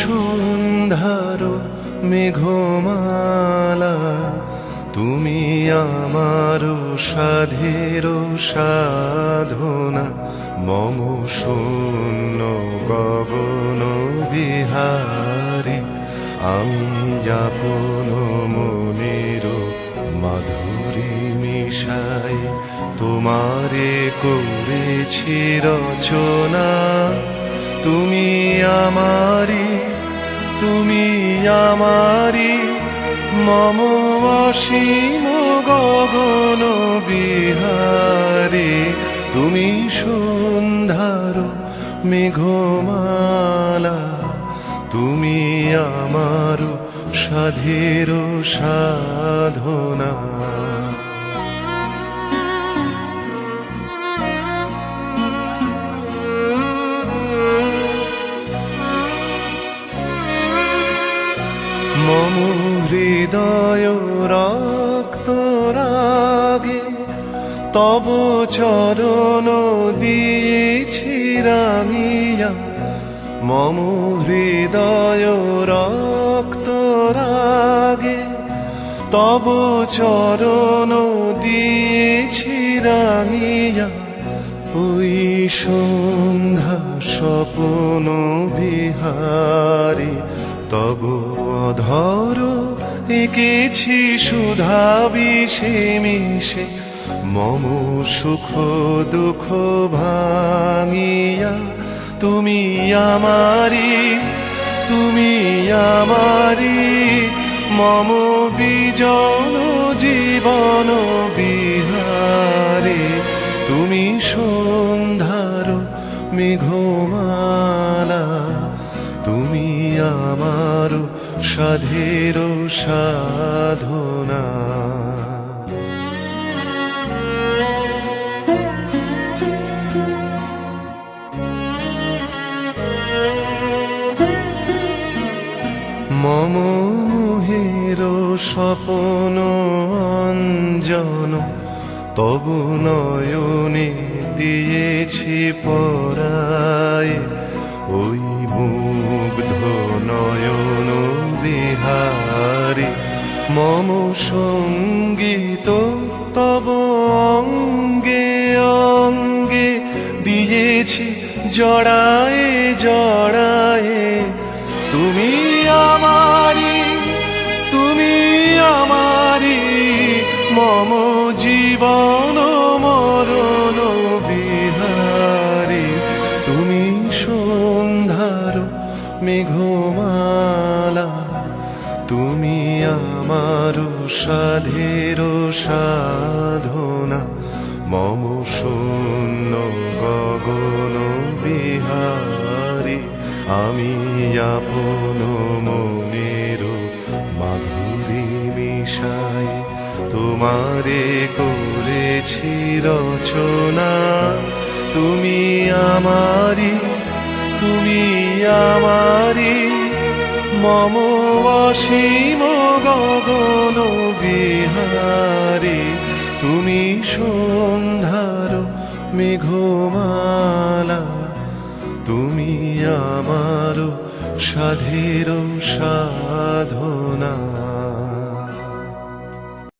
সন্ধ্যার মেঘমালা, তুমি আমার সাধের সাধনা, মম শূন্য গগন বিহারি, আমি যাপন মনের মাধুরী মিশাই, তোমারে করেছি রচনা। তুমি আমারি তুমি আমারি মম অসীম গগন বিহারি। তুমি সন্ধ্যার মেঘমালা, তুমি আমার সাধের সাধনা। হৃদয় রক্ত রাগে, তব চরণ দিয়েছি রাঙিয়া মম হৃদয় রক্ত রাগে, তব চরণ দিয়েছি রাঙিয়া ওই সন্ধ্যা স্বপ্ন বিহারী তব অধর এঁকেছি সুধা বিষে মিশে, মম সুখ দুঃখ ভাঙিয়া, তুমি আমারি তুমি আমারি মম বিজন জীবন বিহারে, তুমি সন্ধ্যার মেঘমালা আমার সাধের সাধনা। মম মোহের স্বপন অঞ্জন তবু নয়নে দিয়েছি পরায় ওই মুগ্ধ নয়ন বিহারে, মম সংগীত তব অঙ্গে অঙ্গে দিয়েছি জড়ায়ে জড়ায়ে। তুমি আমারি তুমি আমারি, মম জীবন আমার সাধের সাধনা, মম শূন্য গগন বিহারী, আমি আপন মনের মাধুরী মিশাই, তোমারে করেছি রচনা, তুমি আমারি তুমি আমারি মম গগন বিহারী তুমি সন্ধ্যার মেঘমালা তুমি আমার সাধের সাধনা।